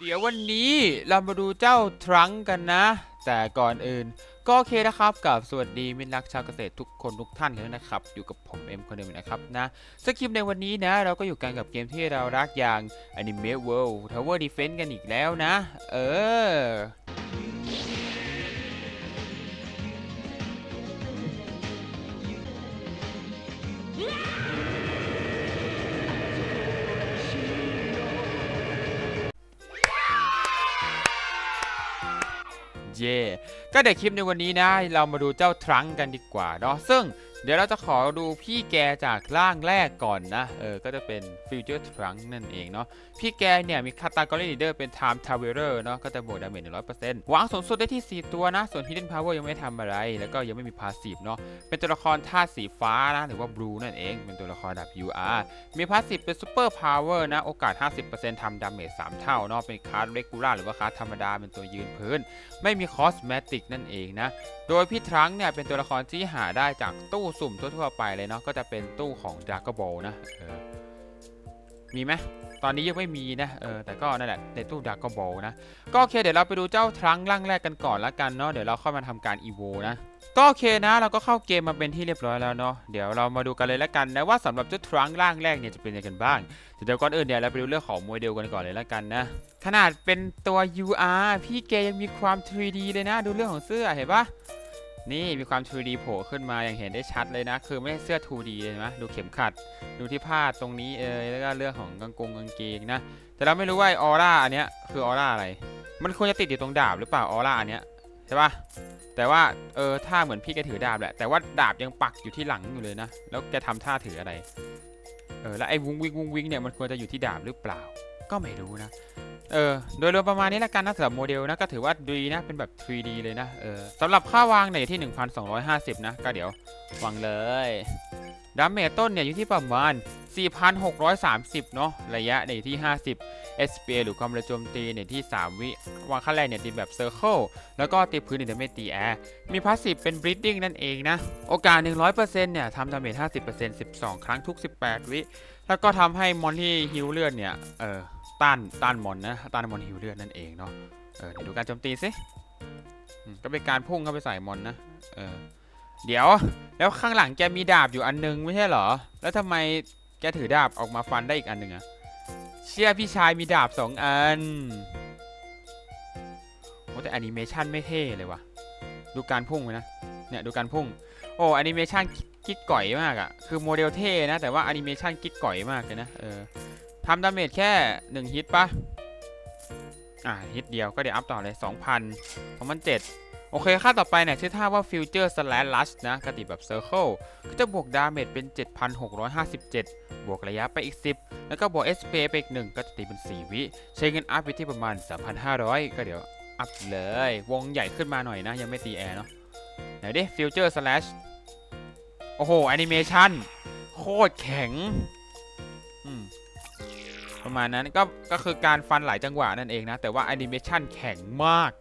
เดี๋ยววันนี้เรามาดูเจ้าทรังกันนะ แต่ก่อนอื่น ก็โอเคนะครับกับสวัสดีมิตรรักชาวเกษตรทุกคนทุกท่านกันด้วยนะครับ อยู่กับผมเอ็มคนเดิมนะครับนะสคริปต์ในวันนี้นะ เราก็อยู่กันกับเกมที่เรารักอย่าง Anime World Tower Defense กันอีกแล้วนะ เออ ย่ก็เดี๋ยวคลิปในวันนี้นะ เรามาดูเจ้าทรังก์กันดีกว่าเนาะซึ่ง เดี๋ยวเราจะขอดูพี่แกจากร่างแรกก่อนนะ เออ ก็จะเป็นฟิวเจอร์ทรังนั่นเองเนาะ พี่แกเนี่ยมีคาตากรีลีเดอร์เป็น Time Traveler เนาะ ก็จะบวกดาเมจ100%วางสูงสุดได้ที่ 4 ตัวนะ ส่วน Hidden Power ยังไม่ทำอะไร แล้วก็ยังไม่มีพาสซีฟเนาะ เป็นตัวละครธาตุสีฟ้านะ หรือว่า Blue นั่นเอง เป็นตัวละครแบบ UR มีพาสซีฟเป็น Super Power นะ โอกาส 50%ทำดาเมจ3เท่าเนาะ เป็นคาร์ดเรกูล่าหรือว่าคาร์ดธรรมดา เป็นตัวยืนพื้น ไม่มีคอสเมติกนั่นเองนะ โดยพี่ทรังเนี่ยเป็นตัวละครที่หาได้จากตู้สุ่มทั่วๆไปเลยเนาะก็จะเป็นตู้ของด r a g o n Ball นะเออมีไหมตอนนี้ยังไม่มีนะเออแต่ก็นั่นแหละในตู้ด r a g o n Ball นะก็โอเคเดี๋ยวเราไปดูเจ้าทรังร่างแรกกันก่อนละกันเนาะเดี๋ยวเราค่อยมาทำการอีโวนะก็โอเคนะเราก็เข้าเกมมาเป็นที่เรียบร้อยแล้วเนาะเดี๋ยวเรามาดูกันเลยละกันนะว่าสำหรับเจ้าทรังร่างแรกเนี่ยจะเป็นยังไงกันบ้างเดี๋ยวก่อนอื่นเนี่ยเราไปดูเรื่องของโมเดลกันก่อนเลยละกันนะขนาดเป็นตัว UR พี่แกยังมีความ 3D เลยนะ ดูเรื่องของเสื้อเห็นปะ นี่มีความ 3D โผล่ขึ้นมาอย่างเห็นได้ชัดเลยนะ คือไม่ใช่เสื้อ 2D เลยนะดูเข็มขัด ดูที่ผ้าตรงนี้เอยแล้วก็เรื่องของกางกงกางเกงนะ แต่เราไม่รู้ว่าออร่าอันเนี้ยคือออร่าอะไร มันควรจะติดอยู่ตรงดาบหรือเปล่าออร่าอันเนี้ยใช่ปะแต่ว่าเออท่าเหมือนพี่แกถือดาบแหละ แต่ว่าดาบยังปักอยู่ที่หลังอยู่เลยนะ แล้วแกทำท่าถืออะไร เออแล้วไอ้วุ้งวิงวุ้งวิงเนี่ยมันควรจะอยู่ที่ดาบหรือเปล่า ก็ไม่รู้นะ เออ โดยรวมประมาณนี้ละกันนะสำหรับโมเดลนะ ก็ถือว่าดีนะ เป็นแบบ 3D เลยนะ เออสำหรับค่าวางในี่ยอยู่ที่ 1,250 นะ ก็เดี๋ยววางเลย ดาเมจต้นเนี่ยอยู่ที่ประมาณ 4,630 เนาะระยะเนี่ยอยู่ที่ 50 SPA หรือความระโจมตีเนี่ยที่ 3 วิวางขั้นแรกเนี่ยตีแบบ Circle แล้วก็ตีพื้นเนี่ยไม่ตีแอร์มีพาสซีฟเป็น Breeding นั่นเองนะ โอกาส 100%เนี่ยทำดาเมจ 50% 12 ครั้งทุก 18 วิ แล้วก็ทำให้มอนที่ฮิวเลือดเนี่ย เออต้านต้านมอนนะต้านมอนฮิวเลือดนั่นเองเนาะเออเดี๋ยวดูการโจมตีสิก็เป็นการพุ่งเข้าไปใส่มอนนะเออ เดี๋ยว แล้วข้างหลังแกมีดาบอยู่อันนึงไม่ใช่เหรอ แล้วทำไมแกถือดาบออกมาฟันได้อีกอันหนึ่งอะเชื่อพี่ชายมีดาบสองอันโอ้แต่แอนิเมชันไม่เท่เลยวะดูการพุ่งไว้นะ เนี่ยดูการพุ่ง โอ้แอนิเมชันกิ๊กก่อยมากอะคือโมเดลเท่นะ แต่ว่าแอนิเมชันกิ๊กก่อยมากเลยนะ เออทำดาเมจแค่1ฮิตปะอ่าฮิตเดียวก็เดี๋ยวอัพต่อเลย 2,000 2,007 โอเค ค่าต่อไปเนี่ยชื่อท่าว่า Future Slash Rush นะกติแบบ Circle ก็จะบวกดาเมจเป็น 7,657 บวกระยะไปอีก 10 แล้วก็บวก SP ไปอีก 1 ก็จะตีเป็น 4 วิ ใช้เงินอัพไปที่ประมาณ 3,500 ก็เดี๋ยวอัพเลย วงใหญ่ขึ้นมาหน่อยนะ ยังไม่ตีแอร์เนาะไหนดิ Future Slash โอ้โหแอนิเมชันโคตรแข็งอืมประมาณนั้นก็ก็คือการฟันหลายจังหวะนั่นเองนะ แต่ว่าแอนิเมชันแข็งมาก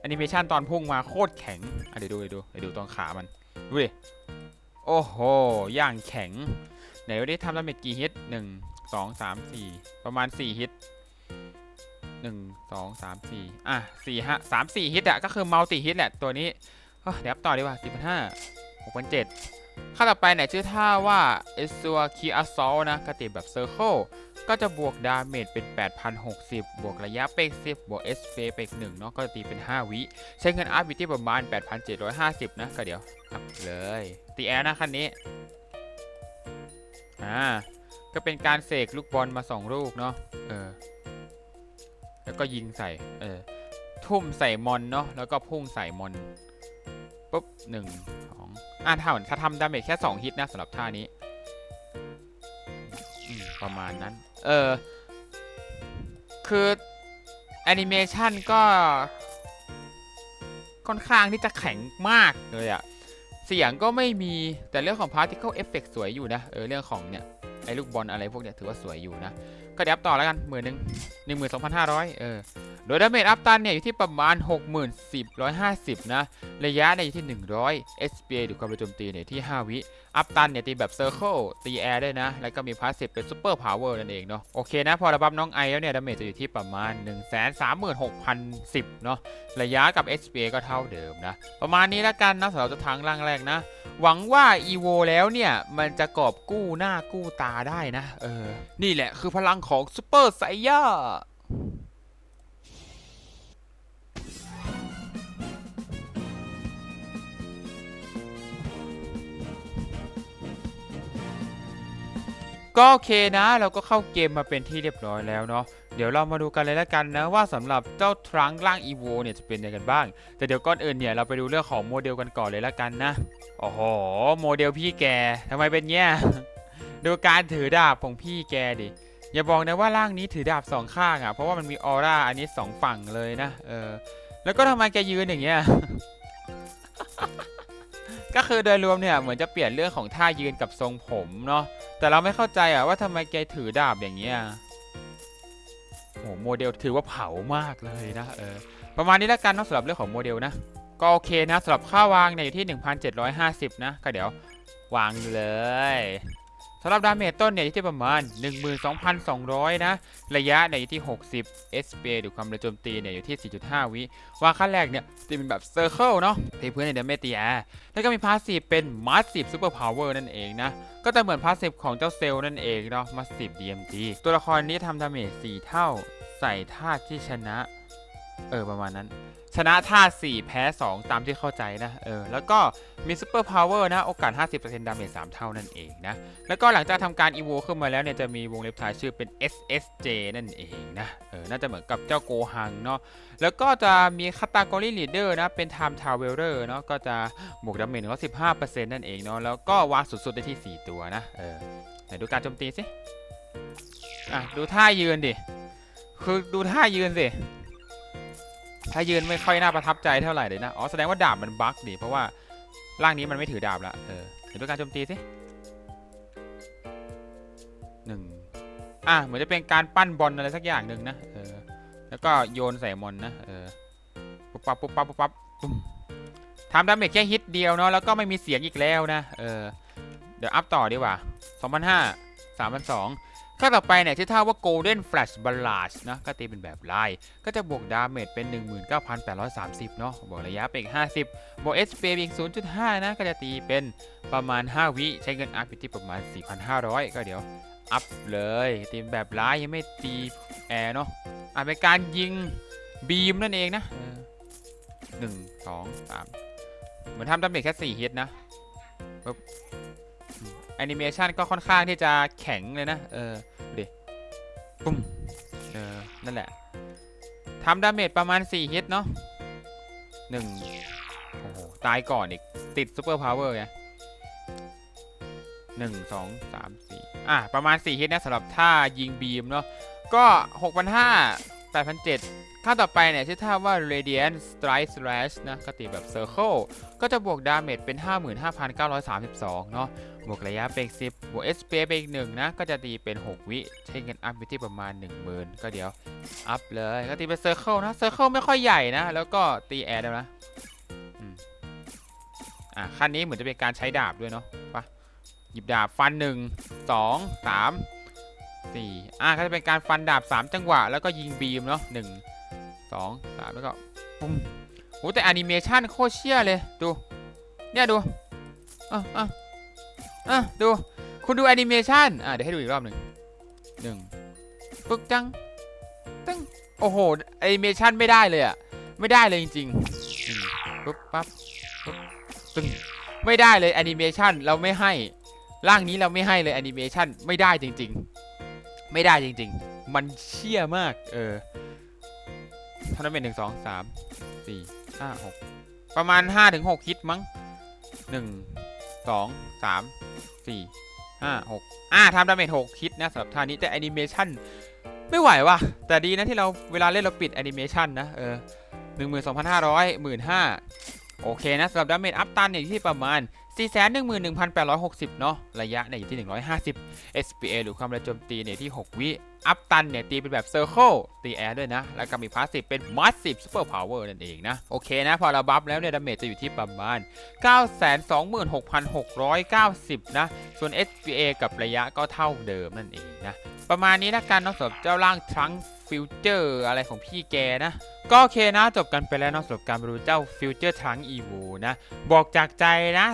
แอนิเมชันตอนพุ่งมาโคตรแข็งอะเดี๋ยวดูเดี๋ยวดูเดี๋ยวดูตอนขามันดูดิโอ้โหย่างแข็ง ไหนวันนี้ทำดาเมจกี่ฮิตหนึ่งสองสามสี่ประมาณสี่ฮิตหนึ่งสองสามสี่อะสี่ฮะสามสี่ฮิตอะก็คือมัลติฮิตแหละตัวนี้เดี๋ยวต่อดีกว่าสี่พันห้าหกพันเจ็ด ข้าต่อไปเนี่ยชื่อท่าว่าเอซัวคีอัสซอลนะกติแบบเซอร์เคิลก็จะบวกดาเมจเป็น 8,060 บวกระยะเปก10 บวก S เฟเปก1เนาะก็จะตีเป็น 5 วิ ใช้เงินอัพอยู่ที่ประมาณ 8,750 นะ ก็เดี๋ยวอัพเลย ตีแอร์นะคันนี้ อ่า ก็เป็นการเสกลูกบอลมา 2 ลูกเนาะเออ แล้วก็ยิงใส่ เออ ทุ่มใส่มอนเนาะแล้วก็พุ่งใส่มอน ปุ๊บหนึ่งสองอ่าถ้าถ้าทำดาเมจแค่2ฮิตนะสำหรับท่านี้ประมาณนั้น เออ คือแอนิเมชันก็ ค่อนข้างที่จะแข็งมากเลยอะเสียงก็ไม่มีแต่เรื่องของ particle effect สวยอยู่นะ เออ เรื่องของเนี่ย ไอ้ลูกบอลอะไรพวกเนี้ยถือว่าสวยอยู่นะ ก็เดี๋ยวต่อแล้วกันหมื่นหนึ่งหนึ่งหมื่นสองพันห้าร้อยเออ ดยดาเมจอัพตันเนี่ยอยู่ที่ประมาณ 60,450 นะ ระยะเนี่ยอยู่ที่ 100 SPA หรือความเร็วโจมตีเนี่ยที่ 5 วิ อัพตันเนี่ยตีแบบเซอร์เคิลตีแอร์ได้นะ แล้วก็มีพาสซีฟเป็นซูเปอร์พาวเวอร์นั่นเองเนาะ โอเคนะ พอระบับน้องไอแล้วเนี่ยดาเมจจะอยู่ที่ประมาณ 136,010 เนาะ ระยะกับ SPA ก็เท่าเดิมนะ ประมาณนี้แล้วกันนะสำหรับจ้าทางล่างแรกนะ หวังว่า EVO แล้วเนี่ยมันจะกอบกู้หน้ากู้ตาได้นะ เออ นี่แหละคือพลังของซูเปอร์ไซย่า ก็โอเคนะ เราก็เข้าเกมมาเป็นที่เรียบร้อยแล้วเนาะเดี๋ยวเรามาดูกันเลยล้วกันนะว่าสำหรับเจ้าทรังร่างอีโวเนี่ยจะเป็นยังไงกันบ้าง แต่เดี๋ยวก่อนอื่นเนี่ยเราไปดูเรื่องของโมเดลกันก่อนเลยล้วกันนะโอ้โหโมเดลพี่แกทำไมเป็นเงี้ยดูการถือดาบของพี่แกดิอย่าบอกนะว่าร่างนี้ถือดาบสองข้างอะ่ะเพราะว่ามันมีออร่าอันนี้สองฝั่งเลยนะเออแล้วก็ทำไมแกยืนอย่างเงี้ย ก็คือโดยรวมเนี่ยเหมือนจะเปลี่ยนเรื่องของท่ายืนกับทรงผมเนาะแต่เราไม่เข้าใจอะว่าทำไมแกถือดาบอย่างเงี้ยโอ้โหโมเดลถือว่าเผามากเลยนะเออประมาณนี้แล้วกันเนาะสำหรับเรื่องของโมเดลนะก็โอเคนะสำหรับค่าวางเนี่ยอยู่ที่ 1,750 นะก็เดี๋ยววางเลย สำหรับดาเมจต้นเนี่ยอยู่ที่ประมาณ 12,200 นะ ระยะเนี่ยอยู่ที่ 60 SPA หรือความเร็วโจมตีเนี่ยอยู่ที่ 4.5 วิวางขั้นแรกเนี่ยจะเป็นแบบเซอร์เคิลเนาะตีพื้นในเดเมตีแอร์แล้วก็มีพาสซีฟเป็นมาสซีฟซูเปอร์พาวเวอร์นั่นเองนะ ก็จะเหมือนพาสซีฟของเจ้าเซลล์นั่นเองเนาะมาสซีฟ DMG ตัวละครนี้ทำดาเมจ 4 เท่า ใส่ธาตุที่ชนะ เออประมาณนั้น ชนะธา4 แพ้ 2 ตามที่เข้าใจนะ เออ แล้วก็มีซูเปอร์พาวเวอร์นะ โอกาส 50%ดาเมจ3เท่านั่นเองนะ แล้วก็หลังจากทำการอีโวขึ้นมาแล้วเนี่ย จะมีวงเล็บท้ายชื่อเป็น SSJ นั่นเองนะ เออ น่าจะเหมือนกับเจ้าโกหังเนาะ แล้วก็จะมีคาตากรีลีดเดอร์นะ เป็น Time Traveler เนาะ ก็จะบวกดาเมจก็15%นั่นเองเนาะ แล้วก็วางสุดๆได้ที่ 4 ตัวนะ เออ ไหนดูการโจมตีสิ อะ ดูท่ายืนดิ คือดูท่ายืนสิ ถ้ายืนไม่ค่อยน่าประทับใจเท่าไหร่เลยนะ อ๋อ แสดงว่าดาบมันบั๊กดิ เพราะว่าร่างนี้มันไม่ถือดาบละเออเดี๋ยวดูการโจมตีสิหนึ่งอะ เหมือนจะเป็นการปั้นบอลอะไรสักอย่างหนึ่งนะ เออ แล้วก็โยนใส่มอนนะ เออ ปุ๊บปั๊บปุ๊บปั๊บปุ๊บปั๊บตุ้มทำดาเมจแค่ฮิตเดียวเนาะ แล้วก็ไม่มีเสียงอีกแล้วนะ เออ เดี๋ยวอัพต่อดีกว่า2,500 3,200 ข้อต่อไปเนี่ยชื่อท่าว่า Golden Flash Barrage นะก็ตีเป็นแบบไล่ก็จะบวกดาเมจเป็น 19,830 เนาะบวกระยะไปอีก 50 บวก SP ไปอีก 0.5 นะ ก็จะตีเป็นประมาณ 5 วิใช้เงินอัพอยู่ที่ประมาณ 4,500 ก็เดี๋ยวอัพเลยตีแบบไล่ยังไม่ตีแอร์เนาะอะเป็นการยิงบีมนั่นเองนะหนึ่งสองสามเหมือนทำดาเมจแค่สี่ฮิตนะปึ๊บ แอนิเมชันก็ค่อนข้างที่จะแข็งเลยนะ เออดิปุ้มเออ นั่นแหละทำดาเมจประมาณ 4 ฮิตเนาะหนึ่งโอ้โหตายก่อนอีก ติดซูเปอร์พาวเวอร์ไงหนึ่งสองสามสี่อะ ประมาณ 4 ฮิตนะสำหรับท่ายิงบีมเนาะก็ 6,500 8,700 ขั้นต่อไปเนี่ยชื่อท่าว่า Radiant Strike Slash นะกตีแบบ Circle ก็จะบวกดาเมจเป็น 55,932 เนาะบวกระยะเป็น10บวก SP ไปอีกหนึ่งนะ ก็จะตีเป็น 6 วิ ใช้เงินอัพอยู่ที่ประมาณ 10,000 ก็เดี๋ยว อัพเลย ก็ตีเป็น Circle นะ Circle ไม่ค่อยใหญ่นะ แล้วก็ตีแอร์ได้วนะอะขั้นนี้เหมือนจะเป็นการใช้ดาบด้วยเนาะปะหยิบดาบฟัน 1 2 3สี่อะก็จะเป็นการฟันดาบ 3 จังหวะ แล้วก็ยิงบีมเนาะหนึ่ง สองสามแล้วก็ปุ้มโหแต่แอนิเมชันโคตรเชี่ยเลย ดู เนี่ยดูอะอะอะดู คุณดูแอนิเมชันอะเดี๋ยวให้ดูอีกรอบหนึ่งหนึ่งปึ๊กจังตึ้งโอ้โหแอนิเมชันไม่ได้เลยอะ ไม่ได้เลยจริงๆอืมปึ๊บปั๊บปึ๊บตึ้งไม่ได้เลยแอนิเมชันเราไม่ให้ร่างนี้เราไม่ให้เลยแอนิเมชันไม่ได้จริง ๆ ไม่ได้จริง ๆ มันเชี่ยมาก เออ ท่านั้เป็นหนึ่งสองสามสี่ห้าหกประมาณห้าถึงหกฮิตมั้งหนึ่งสองสามสี่ห้าหกอ่าทำดาเมจหกฮิตนะสำหรับท่านี้แต่แอนิเมชันไม่ไหวว่ะ แต่ดีนะที่เราเวลาเล่นเราปิดแอนิเมชันนะ เออหนึ่งหมื่นสองพันห้าร้อยหมื่นห้าโอเคนะสำหรับดาเมจอัพตันเนี่ยที่ประมาณ 411,860 เนาะ ระยะเนี่ยอยู่ที่ 150 SPA หรือความเร็วโจมตีเนี่ยที่ 6 วิ อัพตันเนี่ย ตีเป็นแบบเซอร์เคิลตีแอร์ด้วยนะ แล้วก็มีพาสซีฟเป็นมัสซีฟซูเปอร์พาวเวอร์นั่นเองนะ โอเคนะ พอเราบัฟแล้วเนี่ย ดาเมจจะอยู่ที่ประมาณ 926,690 นะ ส่วน SPA กับระยะก็เท่าเดิมนั่นเองนะ ประมาณนี้นะกันเนาะสำหรับเจ้าร่างทรัง ฟิวเจอร์อะไรของพี่แกนะ ก็โอเคนะจบกันไปแล้วนะสำหรับการไปดูเจ้าฟิวเจอร์ทรังอีวูนะ บอกจากใจนะ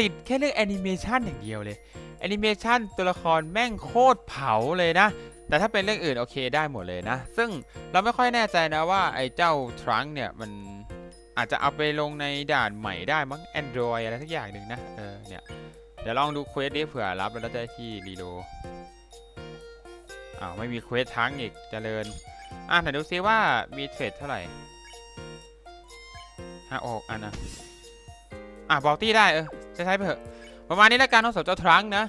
ติดแค่เรื่องแอนิเมชันอย่างเดียวเลยแอนิเมชันตัวละครแม่งโคตรเผาเลยนะ แต่ถ้าเป็นเรื่องอื่นโอเคได้หมดเลยนะ ซึ่งเราไม่ค่อยแน่ใจนะว่าไอ้เจ้าทรังเนี่ยมันอาจจะเอาไปลงในด่านใหม่ได้มั้ง Android อะไรสักอย่างหนึ่งนะ เออเนี่ย เดี๋ยวลองดูเควสดิเผื่อรับแล้วจะได้ที่รีโลด อ้าวไม่มีเควสทั้งอีกเจริญ อะไหนดูซิว่ามีเทรดเท่าไหร่ห้าออกอันนะ อะบอลตี้ได้เออใช้ไปเถอะ ประมาณนี้แล้วกันน้องสาวเจ้าทรังนะ